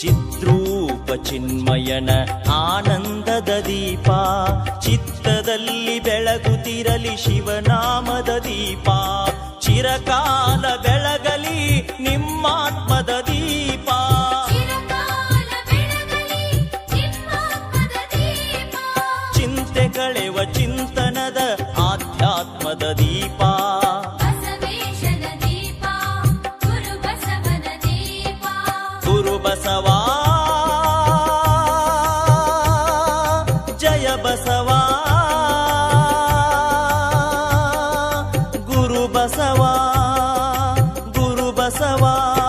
ಚಿದ್ರೂಪ ಚಿನ್ಮಯನ ಆನಂದದ ದೀಪ ಚಿತ್ತದಲ್ಲಿ ಬೆಳಗುತ್ತಿರಲಿ ಶಿವನಾಮದ ದೀಪ. ಚಿರಕಾಲ ಬೆಳ బసవా గురు బసవా.